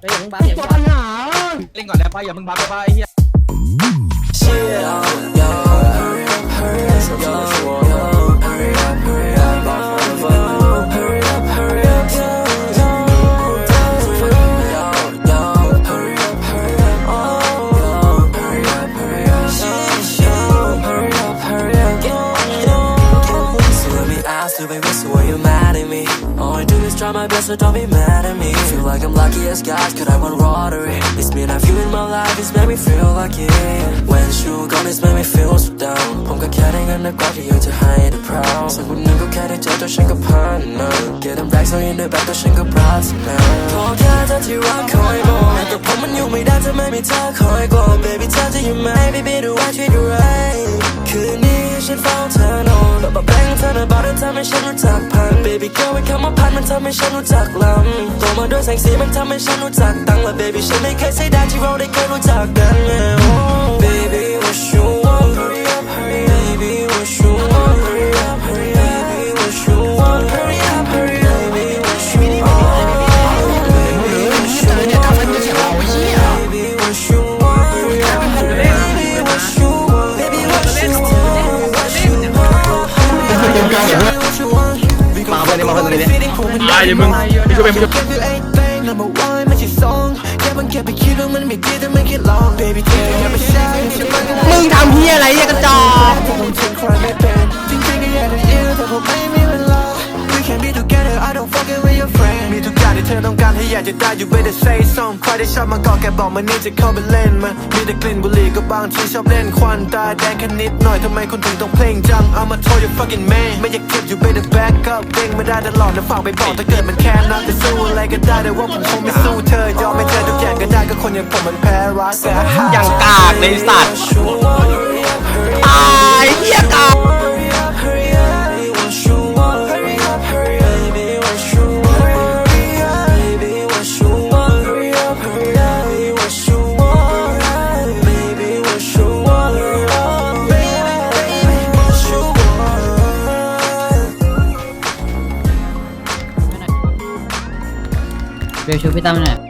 เฮ้ยอย่าเพิ่งบัฟอย่าเพิ่งบัฟเล่นก่อนได้ป่ะอย่ามึงบัฟได้ป่ะไอ้เหี้ย so are you mad at me? All I do is try my best, so don't be mad at me. Feel like I'm lucky as God, could I want lottery? It's been a few in my life, it's made me feel lucky. When you gone, it's made me feel so down. ผมก็แค่ได้เงินนักกว่าที่อยากจะให้ได้ proud สักวันหนึ่งก็แค่ได้เจอตัวฉันก็ผ่านนะ Get them back so in the back ตัวฉันก็ proud นะขอแค่เธอที่รักคอยบอกแต่ผมมันอยู่ไม่ได้ถ้าไม่มีเธอคอยก่อน Baby เธอจะอยู่ไหม Baby ดูว่าช่ว ให้ฉันรู้จักพัน Baby girl ไว้คำว่าพันมันทำให้ฉันรู้จักลำโตมาด้วยแสงสีมันทำให้ฉันรู้จักตังและ Baby ฉันไม่เคยเสียดายที่เราได้เคยรู้จักกัน อะอย่ามึงไม่ช่วยไม่ช่วย Number one ไม่ใช่สองแค่มันแค่ไปคิดว่ามันไม่ดีแต่ไม่คิดลอง baby เธออย่าไปใช้ฉันมันก็มึงทำเฮียอะไรเนี่ยกระจอก ที่เธอต้องการให้อยากจะได้ You better say some ใครได้ชอบมาก่อแกบอกมันนี่จะเข้าไปเล่นมามีแต่กลิ่นบุหรี่ก็บางทีชอบเล่นควันตาแดงแค่นิดหน่อยทำไมคุณถึงต้องเพลงจัง I'ma tell you fucking man ไม่อยากเก็บ You better back up เด้งไม่ได้ตลอดนะฝากไปบอกถ้าเกิดมันแค้นนักจะสู้อะไรก็ได้แต่ว่าผมคงไม่สู้เธอยอมให้เธอทุกอย่างก็ได้ก็คนอย่างผมมันแพ้รักแต่อย่างกากเลยสัตว์ เบลชูพี่ตั้มหน่อย